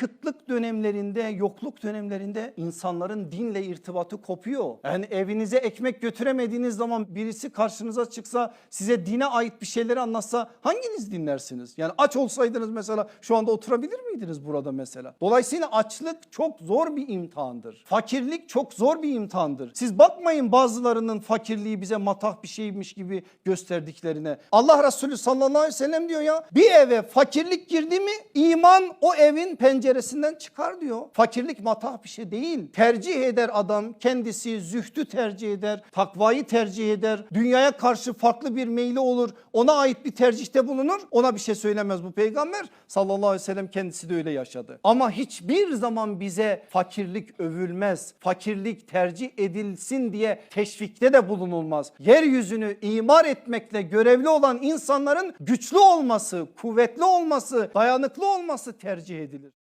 kıtlık dönemlerinde, yokluk dönemlerinde insanların dinle irtibatı kopuyor. Yani evinize ekmek götüremediğiniz zaman birisi karşınıza çıksa size dine ait bir şeyleri anlatsa hanginiz dinlersiniz? Yani aç olsaydınız mesela şu anda oturabilir miydiniz burada mesela? Dolayısıyla açlık çok zor bir imtihandır. Fakirlik çok zor bir imtihandır. Siz bakmayın bazılarının fakirliği bize matah bir şeymiş gibi gösterdiklerine. Allah Resulü sallallahu aleyhi ve sellem diyor ya bir eve fakirlik girdi mi iman o evin penceresinden çıkar diyor. Fakirlik matah bir şey değil. Tercih eder adam kendisi zühdü tercih eder, takvayı tercih eder. Dünyaya karşı farklı bir meyli olur. Ona ait bir tercihte bulunur. Ona bir şey söylemez bu peygamber. Sallallahu aleyhi ve sellem kendisi de öyle yaşadı. Ama hiçbir zaman bize fakirlik övülmez. Fakirlik tercih edilsin diye teşvikte de bulunulmaz. Yeryüzünü imar etmekle görevli olan insanların güçlü olması, kuvvetli olması, dayanıklı olması tercih edilir.